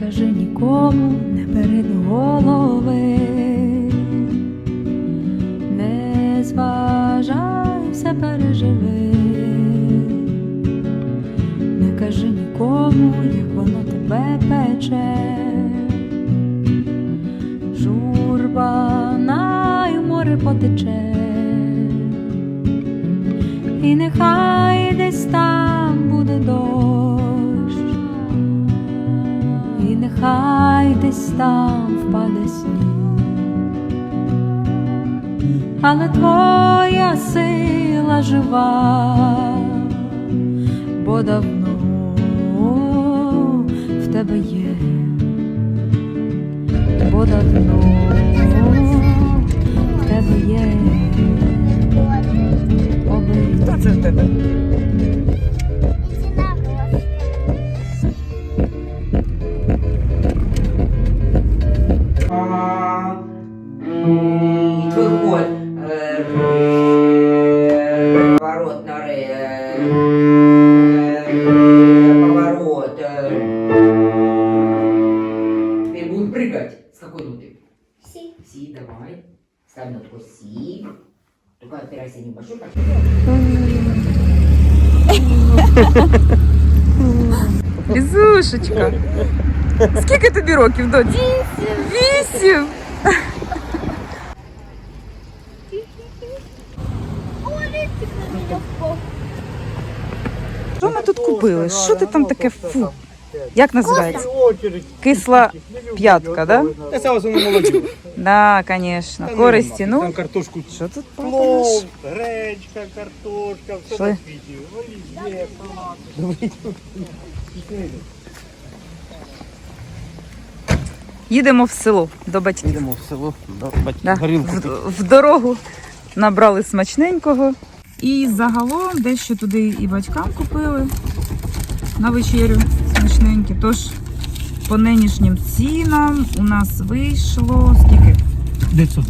Кажи нікому, не бери до голови, не зважай, все переживи, не кажи нікому, як воно тебе пече, журба на й море потече, і нехай І нехай десь там впаде сніг, але твоя сила жива, бо давно в тебе є, бо давно в тебе є. Оберіг. Це в тебе? Років, доць? Вісім. Що ми тут купили? Що ти там таке фу? Як називається? Кисла п'ятка, да? Та це в основному молоді. Да, звісно. Користі, Там ну. картошку Що тут плов, гречка, картошка, все на світі. Олів'є, салат. Їдемо в село до батьків. Йдемо в село, до Да. Горілку в, в дорогу набрали смачненького. І загалом дещо туди і батькам купили на вечерю смачненькі. Тож по нинішнім цінам у нас вийшло скільки? 900.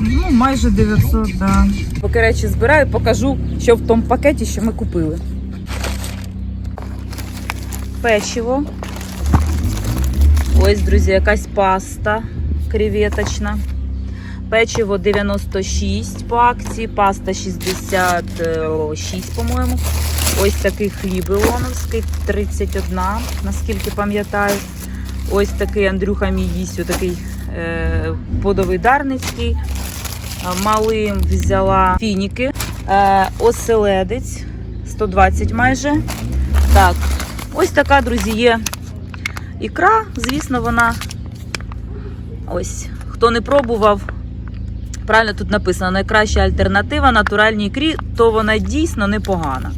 Ну, майже 900, да. Поки речі збираю, покажу, що в тому пакеті, що ми купили. Печиво. Ось, друзі, якась паста креветочна. Печиво 96 по акції, паста 66, по-моєму. Ось такий хліб Ілоновський, 31, наскільки пам'ятаю. Ось такий Андрюха мій їсть, такий е, подовий дарницький. Е, Малим взяла фініки, е, оселедець 120 майже. Так, ось така, друзі, є ікра. Звісно, вона ось. Хто не пробував, правильно тут написано, найкраща альтернатива натуральній ікрі, то вона дійсно непогана.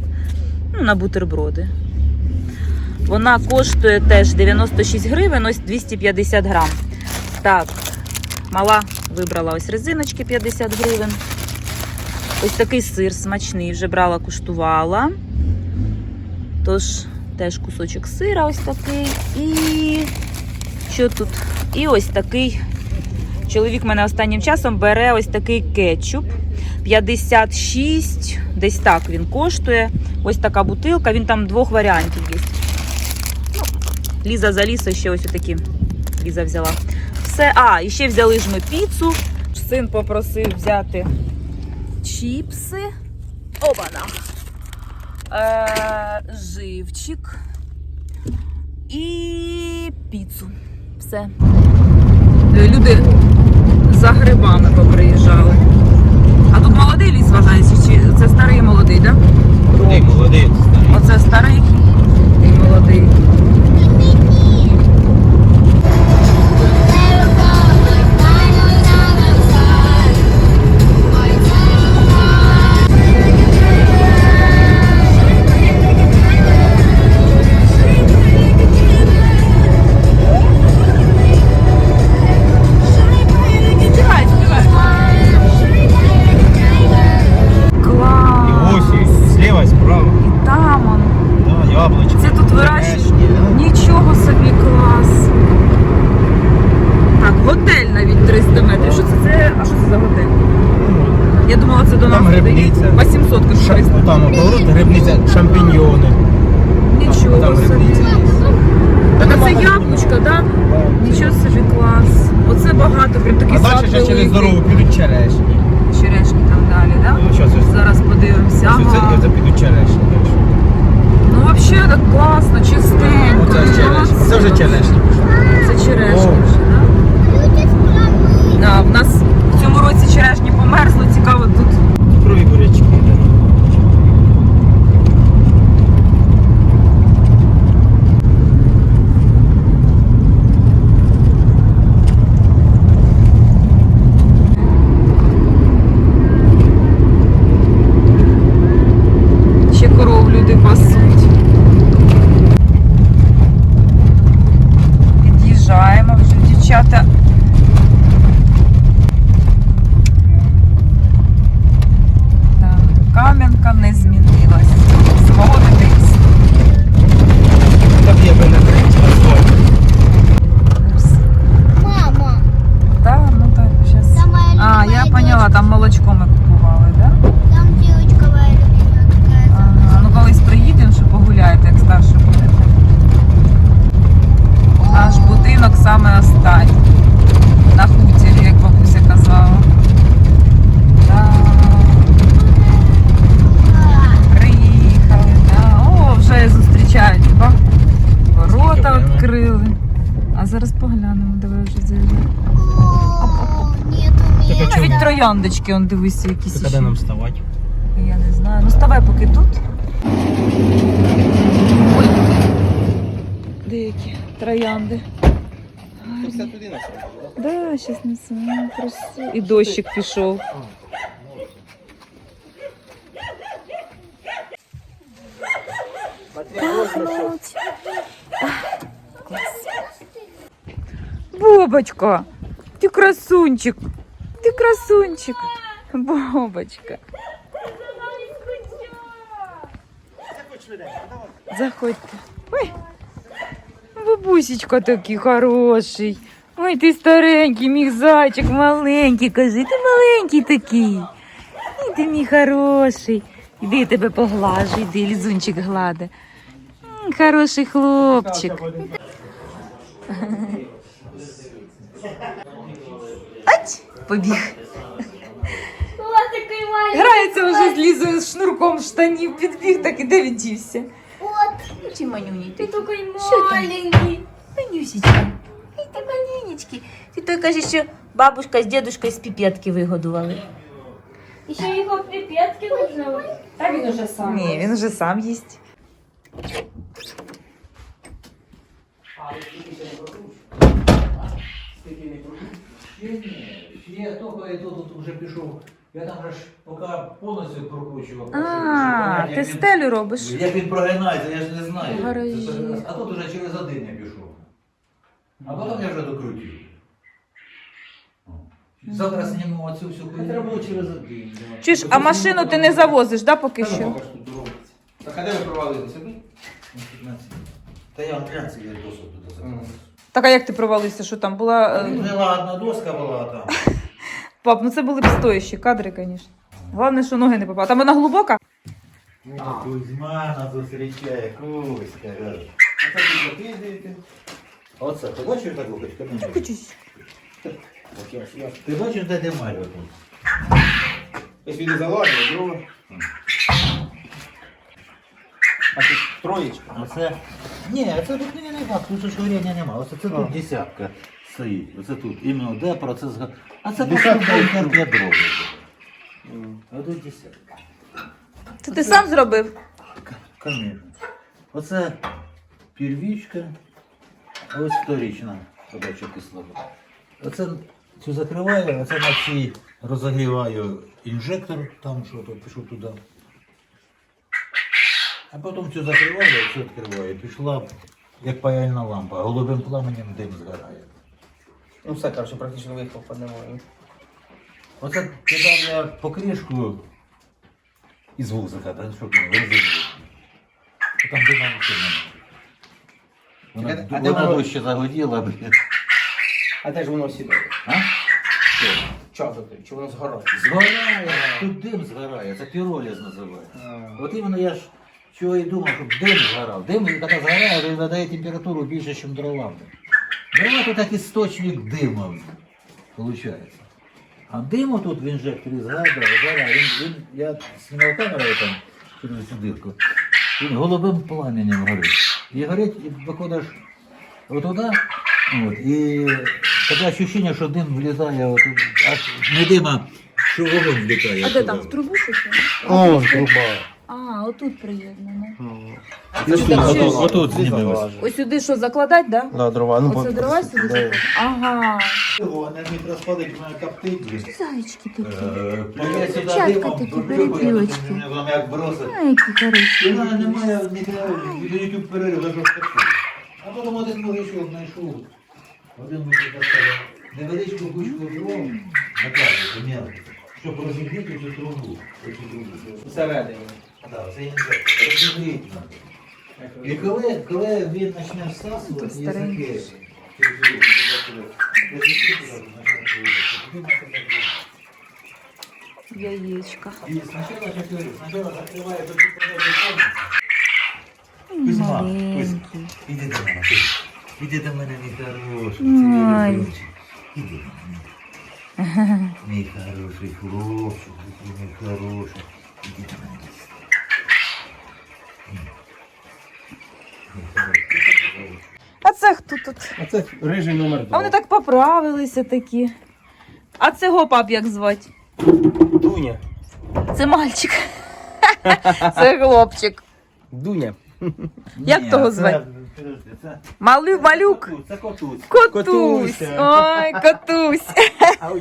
Ну, на бутерброди. Вона коштує теж 96 гривень, ось 250 грам. Так, мала вибрала ось резиночки 50 гривень. Ось такий сир смачний, вже брала, куштувала. Тож, теж кусочок сира ось такий. І що тут? І ось такий. Чоловік мене останнім часом бере ось такий кетчуп. 56, десь так він коштує. Ось така бутилка, він там двох варіантів є. Ну, Ліза за лісо ще ось такі. Ліза взяла. Все. А, і ще взяли ж ми піцу. Син попросив взяти чіпси. Обана. Е, живчик. І піцу. Все. Е, Люди за грибами поприїжджали. А тут молодий ліс вважається, чи це старий молодий, так? Да? Молодий, молодець. Оце старий Там поворот, грибниця, шампіньйони. Нічого Там грибниця. да? Нічого собі клас. Оце багато, прям такий А сад далі ще через дорогу підуть черешні. Черешні там далі, да? Ну, що це? Зараз подивимося. Ось Це, Ага. це підуть черешні. Ну взагалі так класно, чистенько. Оце ж черешні. Це вже черешні. Це черешні О. вже, да? А, в нас в цьому році черешні померзли, цікаво тут. Цукрові бурячки. Ще коров люди пасуть. Під'їжджаємо вже, дівчата. Так, Кам'янка не змінилась. Свого дитинства. Так є би не асфальт. Мама, Так, ну так, зараз. там моя А, любимая я поняла, там молочко ми купували, так? Да? Там девочка моя любимая такая. Ага, ну колись приїдемо, що погуляєте, як старше будете. Наш будинок саме останній. На хутірі, як бабуся казала. Так, приїхали, да. О, вже зустрічають. Ба. Ворота відкрили. А зараз поглянемо, давай вже заїжджаємо. О, нету Так, а места. чому? Навіть трояндочки, он дивися, якісь. Це ще. нам вставати? Я не знаю. Ну ставай поки тут. Ой. Деякі троянди. Да, зараз несемо. Красиво. І дощик пішов. Пахнуть. Клас. Бобочка, ти красунчик. Ти красунчик. Бобочка. Заходьте. Ой. Бабусечка такий хороший. Ой, ти старенький, мій зайчик маленький, кажи, ти маленький такий. Ой, ти мій хороший. Іди тебе поглажу, іди, лізунчик гладе. Хороший хлопчик. побіг. Вот такой маленький. Грається вже з Лізою з шнурком в штанів, підбіг, так і де він дівся. Вот, Чи манюній ты такой Что там? маленький. Манюсечка, ай ти маленечки. Ти той кажеш, що бабушка з дідушкою з піпетки вигодували. Еще его пипетки нужно. Та він уже сам. Ні, він вже сам їсть. Я тільки тут, тут вже пішов. Я там же ж поки повністю прокручував. А, ти стелю робиш? Як він прогинається, я ж не знаю. Гаражі. А тут вже через один я пішов. А потім я вже докрутив. Завтра знімемо оцю всю хуйню. Треба було через один. Чуєш, а машину ти не завозиш, да, поки Та ну, що? Так а де ви провалили сюди? Та я глянці я досок туди закрив. Так а як ти провалився, що там була. е, Жила одна доска була там. Пап, ну це були б стоящі кадри, звісно. Головне, що ноги не попали. Там вона глибока? Кузьма нас зустрічає, Кузька. Оце тут запіздуєте. Оце, ти бачиш так лукочка? Кучусь. Ти бачиш, де де Маріо тут? Ось він залажує, друга. А тут троєчка. Оце. Ні, це тут не, не так, тут ж горіння нема. Оце це тут десятка стоїть. Оце тут. Іменно де процес. А це Десятка і для дров. А тут десятка. Це ти сам зробив? Конечно. Оце первічка, а ось вторічна подача кислороду. Оце цю закриваю, оце на цій розогріваю інжектор, там що то пішов туди. А потім цю закриваю, цю відкриваю. Пішла як паяльна лампа, голубим пламенем дим згорає. Ну все, коротше, практично виїхав по ньому. Оце кидав я покришку із вузика, та, щоб не резину. Там динаміки немає. Вона, вона дужче загоділа, блін. А де ж воно сідає? А? Чого ти? Чи воно згорає? Згорає, тут дим згорає, це піроліз називається. От іменно я ж чого і думав, щоб дим згорав. Дим, коли згорає, він видає температуру більше, ніж дрова. Тут як істочник диму, виходить. А диму тут в інжекторі згадав, зараз він, він, я знімав камерою там через цю дирку, він голубим пламенем горить. І горить, і виходиш отуди, от, і таке відчуття, що дим влізає, от, аж не дима, що вогонь влітає. А де там, в трубу чи що? О, труба. А, отут приєднано. Отут, отут знімемо. Ось сюди що, закладати, да? Да, дрова. Ну, Оце дрова сюди Да. закладати? Ага. Вона розпадить, мене коптить. Зайчики такі. Е, Чатка такі, перепілочки. потім воно як бросить. Ай, які І хороші. немає ні YouTube перерив, за що. А потім один мужичок знайшов. Один мужик поставив невеличку кучку дров, накладати мелко, щоб розігріти цю трубу. Цю трубу. Всередині. Да, це інжектор. Розігріти надо. І коли, коли він почне всасувати, Тут старенький. язики, через руку, туди-сюди, язики туди почнуть вилазити, тоді можна так Яєчка. І спочатку, як я говорю, спочатку закриває до Кузьма, Кузь, Маленький. іди до мене, Кузь. Іди до мене, мій хороший. Ой. Це мій Іди. до мене. Мій хороший хлопчик, мій хороший. Іди до мене. А це хто тут? А це рижий номер А два. вони так поправилися такі. А цього пап як звати? Дуня. Це мальчик. Це хлопчик. Дуня. Як Ні, того це- звати? Підожди, це... Малю, малюк. Це котусь. Котусь. Котуся. Ой, котусь.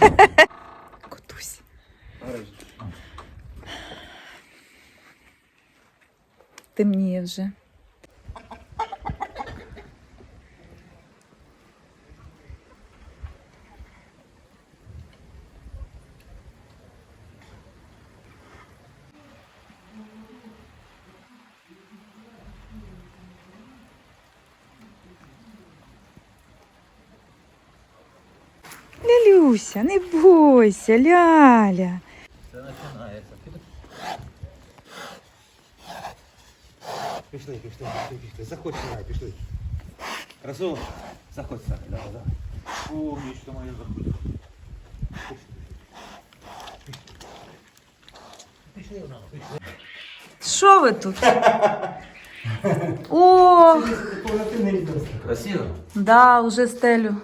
Котусь. Темніє вже. Лялюся, не бойся, ляля. Це починається. Пішли, пішли, пішли, пішли. Заходь сюди, пішли. Красиво. Заходь сюди. Давай, давай. Умнічка моя заходить. Пішли в нас, пішли. Що ви тут? О, Красиво? да, уже стелю.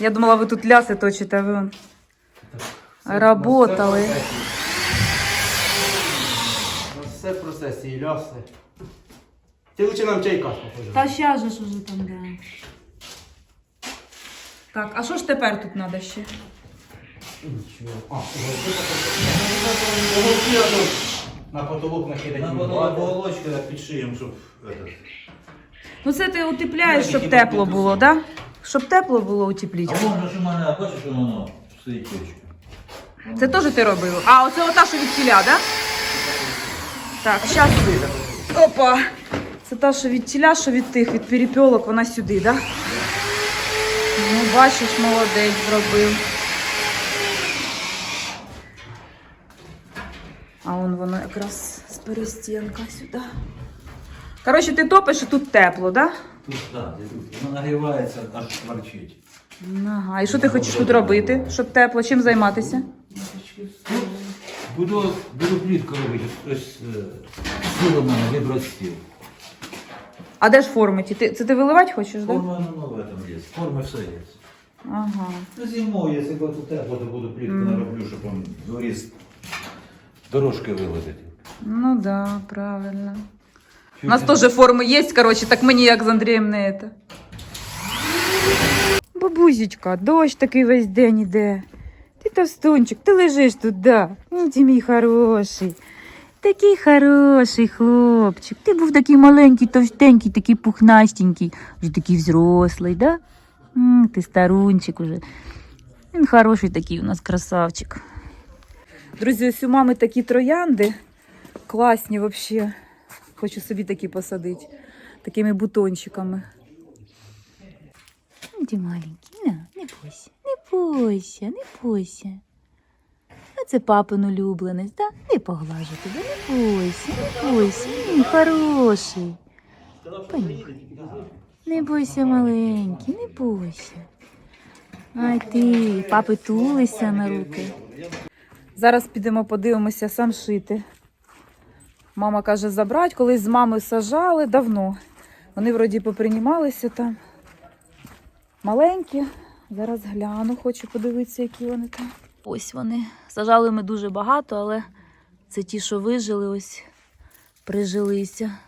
Я думала, ви тут ляси точите, а ви он работали. У нас все в процесі, і ляси. Ти лучше нам чайка покажи. Та ща же ж уже там, да. Так, а що ж тепер тут треба ще? Нічого. А, уголки на потолок накидані. Нам воно оболочка під шиєм, щоб... этот, Ну це ти утепляєш, щоб тепло було, да? Щоб тепло було А утепліть. вон же ж у мене, бачиш, воно стоїть точка. Це теж ти робив? А, оце ота, що від тіля, да? Так, зараз. Опа. Це та, що від тіля, що від тих, від перепілок, вона сюди, да? Ну, бачиш, молодець зробив. А вон воно якраз з перестінка сюди. Коротше, ти топиш і тут тепло, да? Тут, так, воно нагрівається, аж шкварчить. Ага. І що ти хочеш тут робити, щоб тепло? Чим займатися? Буду, буду плітку робити, ось е, стіл у мене вібростіл. А де ж форми? ті? Ти, це ти виливати хочеш, так? Да? Форма ну, нове там є, форми все є. Ага. Ну, зимою, якщо буде тепло, то буду плітку нароблю, щоб он доріс дорожки виложити. Ну да, правильно. У нас теж форми є, коротше, так мені як з Андрієм не это. Бабусечка, дощ такий весь день іде. Ти товстунчик, ти лежиш тут, да. Ну, ти мій хороший. Такий хороший хлопчик. Ти був такий маленький, товстенький, такий пухнастенький. Вже такий взрослий, да? М, ти старунчик уже. Він хороший такий у нас красавчик. Друзі, ось у мами такі троянди. Класні взагалі. Хочу собі такі посадити. Такими бутончиками. Ти маленький, на, не бойся, не бойся, не бойся. А це папин улюбленець, да? Не поглажу тебе, не бойся, не бойся. Мій хороший. Понюхай. Не бойся, маленький, не бойся. Ай ти, папи тулися на руки. Зараз підемо подивимося самшити. Мама каже, забрати. Колись з мами сажали давно. Вони вроді попринімалися там. Маленькі. Зараз гляну, хочу подивитися, які вони там. Ось вони. Сажали ми дуже багато, але це ті, що вижили, ось прижилися.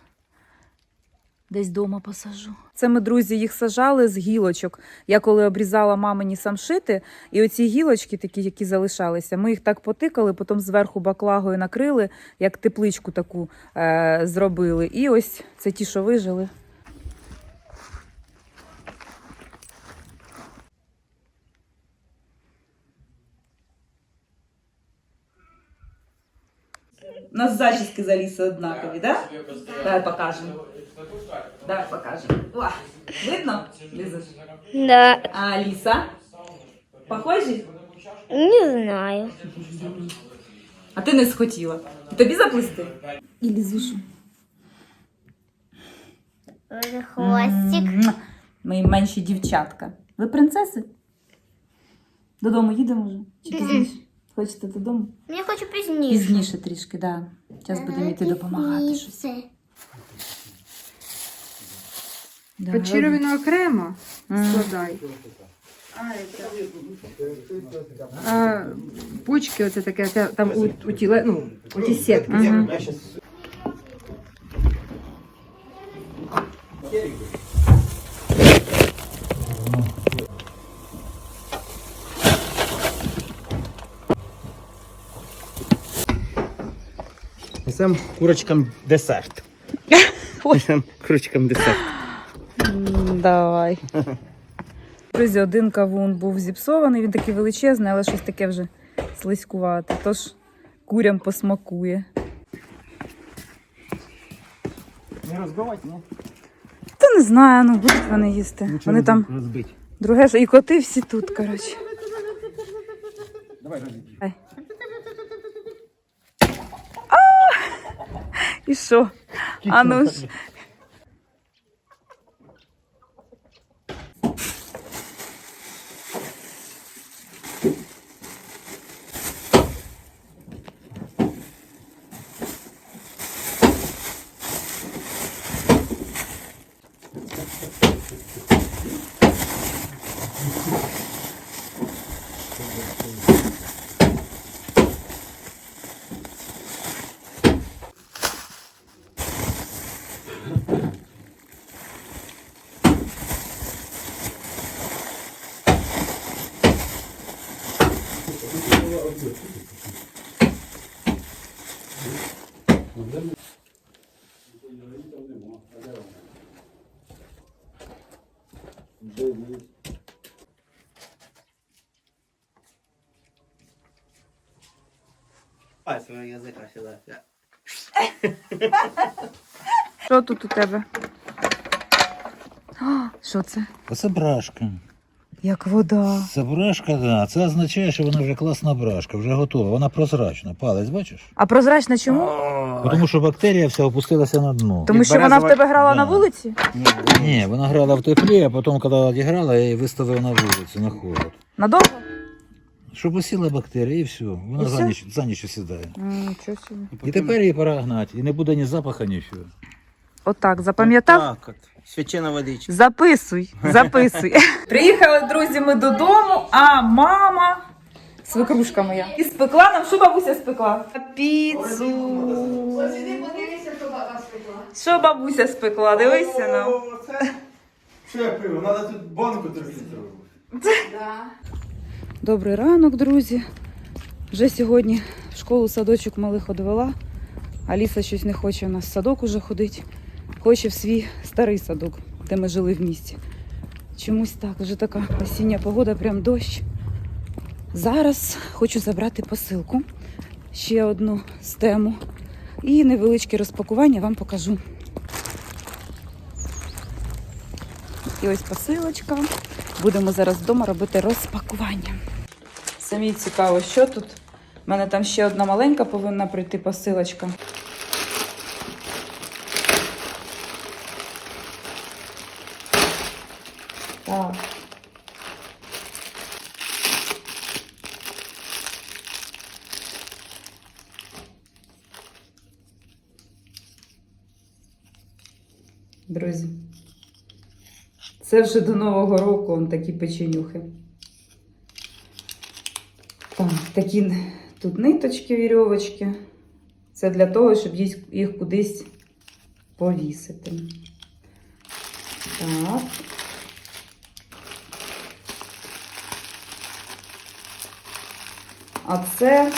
Десь вдома посажу. Це ми, друзі, їх сажали з гілочок. Я коли обрізала мамині самшити, і оці гілочки, такі, які залишалися, ми їх так потикали, потім зверху баклагою накрили, як тепличку таку е- зробили. І ось це ті, що вижили. У нас зачіски за лісу однакові, да? Давай покажемо. Давай покажемо. О, видно? Лізаш? Да, А Ліса? Похожі? не знаю. А ти не схотіла. Тобі заплести? І Лізушу. Хвостик. Мої менші дівчатка. Ви принцеси? Додому їдемо вже? Чи пізніше? Хочете додому? Я хочу пізніше. Пізніше трішки, так. Да. Зараз будемо йти допомагати щось. Да. Вечірю окремо складай. А, почки, оце таке, це там у, у тіле, ну, у ті сітки. Щас... Несем курочкам десерт. Несем курочкам десерт. Давай. Друзі, один кавун був зіпсований, він такий величезний, але щось таке вже слизькувате. Тож курям посмакує. Не розбивати, ні? Та не знаю, ну будуть вони їсти. вони там розбити. друге ж і коти всі тут, коротше. Давай розбити. А! І що? А ну ж. А, язика сюди. Що тут у тебе? О, Що це? Оце брашка. Як вода. Це брашка, да. Це означає, що вона вже класна брашка, вже готова. Вона прозрачна. Палець, бачиш? А прозрачна чому? Тому що бактерія вся опустилася на дно. Тому що вона в тебе грала на вулиці? Ні, вона грала в теплі, а потім, коли відіграла, я її виставив на вулицю, на холод. Надовго? Щоб усіла бактерія і все. Вона І за все? ніч, за ніч осідає. Нічого собі. І тепер її пора гнати. І не буде ні запаха, нічого. Отак, запам'ятав? Так от. Свячена водичка. Записуй, записуй. Приїхали, друзі, ми додому, а мама, свекрушка моя, і спекла нам, що бабуся спекла? Піцу. Що бабуся спекла? Дивися нам. Що я пив? Надо тут банку тобі зробити. Добрий ранок, друзі. Вже сьогодні в школу садочок малих одвела. Аліса щось не хоче у нас в садок уже ходить. Хоче в свій старий садок, де ми жили в місті. Чомусь так, вже така осіння погода, прям дощ. Зараз хочу забрати посилку. Ще одну з тему. І невеличке розпакування вам покажу. І ось посилочка. Будемо зараз вдома робити розпакування. Самі цікаво, що тут. У мене там ще одна маленька повинна прийти посилочка. Так. Друзі, це вже до Нового року он такі печенюхи. Так, такі тут ниточки, вірьовочки. Це для того, щоб їх, кудись повісити. Так. А це,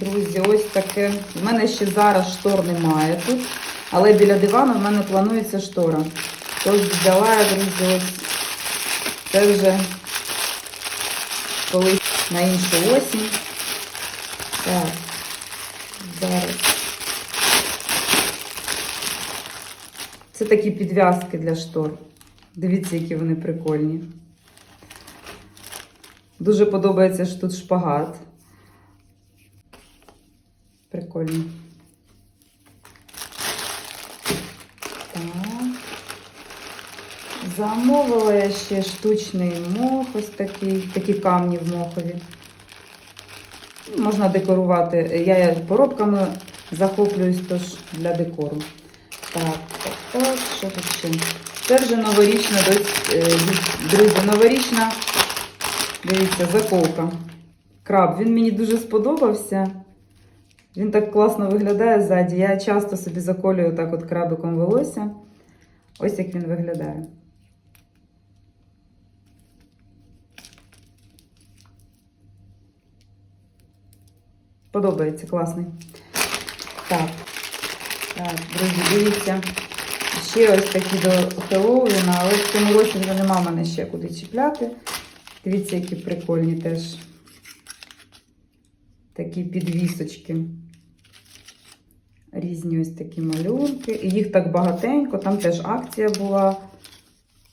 друзі, ось таке. У мене ще зараз штор немає тут, але біля дивану в мене планується штора. Тож взяла я, друзі, це вже колись на іншу осінь. Так, зараз. Це такі підв'язки для штор. Дивіться, які вони прикольні. Дуже подобається що тут шпагат. Прикольно. Так. Ще штучний мох, ось такий, такі камні в мохові. Ну, Можна декорувати. Я поробками захоплююсь тож для декору. Так, так, що тут ще? Це вже новорічна, е, друзі, новорічна, дивіться, заколка. Краб. Він мені дуже сподобався. Він так класно виглядає ззаді. Я часто собі заколюю так от крабиком волосся. Ось як він виглядає. Подобається, класний. Так. Так, друзі, дивіться. Ще ось такі до Хеллоуіна, але в цьому році вже нема мене ще куди чіпляти. Дивіться, які прикольні теж. Такі підвісочки. Різні ось такі малюнки. І їх так багатенько. Там теж акція була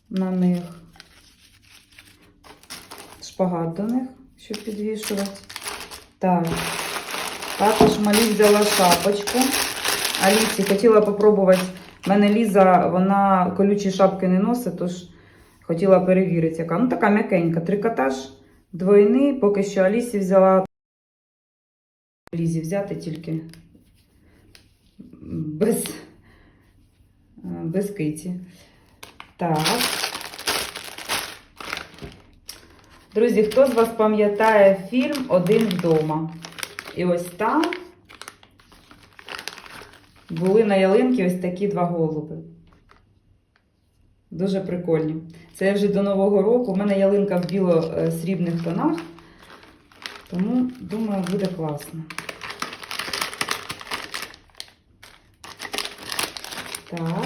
на них. Шпагат до них, щоб підвішувати. Так. Також малі взяла шапочку. Алісі хотіла попробувати. У мене Ліза, вона колючі шапки не носить, тож хотіла перевірити, яка. Ну, така м'якенька. Трикотаж двойний. Поки що Алісі взяла. Лізі взяти тільки без, без киті. Так. Друзі, хто з вас пам'ятає фільм Один вдома? І ось там були на ялинці ось такі два голуби. Дуже прикольні. Це вже до Нового року. У мене ялинка в біло-срібних тонах. Тому, думаю, буде класно. Так.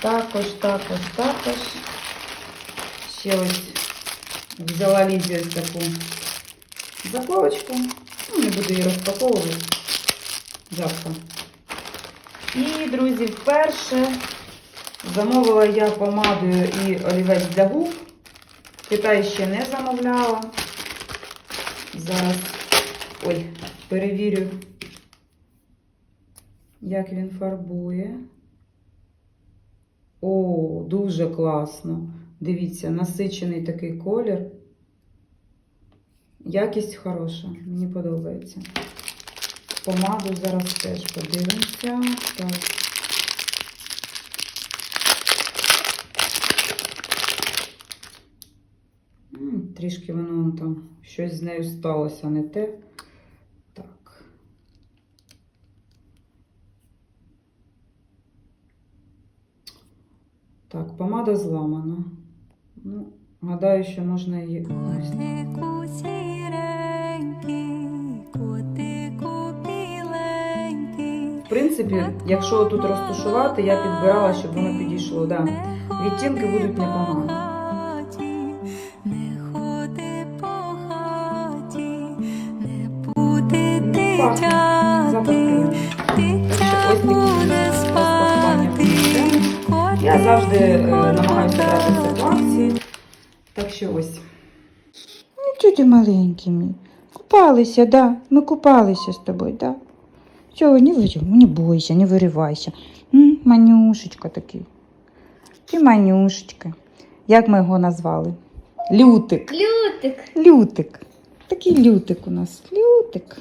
Також, також, також. Ще ось взяла Лізі ось таку заколочку. Ну, не буду її розпаковувати. Завтра. І, друзі, вперше замовила я помадою і олівець для губ. Китай ще не замовляла. Зараз ой, перевірю, як він фарбує. О, дуже класно. Дивіться, насичений такий колір. Якість хороша, мені подобається. Помаду зараз теж подивимося. Так. Трішки воно там щось з нею сталося, не те. Так. Так, помада зламана. Ну, гадаю, що можна її. В принципі, якщо тут розташувати, я підбирала, щоб воно підійшло. Да. Відтінки будуть непогані. Не ходи по хаті, не буде Пахне. Запах дитяти, приємний. дитя Ось такі буде розпакування спати. буде. Я завжди е, намагаюся брати це в акції. Так що ось. Нічого ти маленький мій. Купалися, да. Ми купалися з тобою, да. Чого, не, вирив, не бойся, не виривайся. М, манюшечка такий. І манюшечка. Як ми його назвали? Лютик. Лютик. Лютик. Такий лютик у нас. Лютик.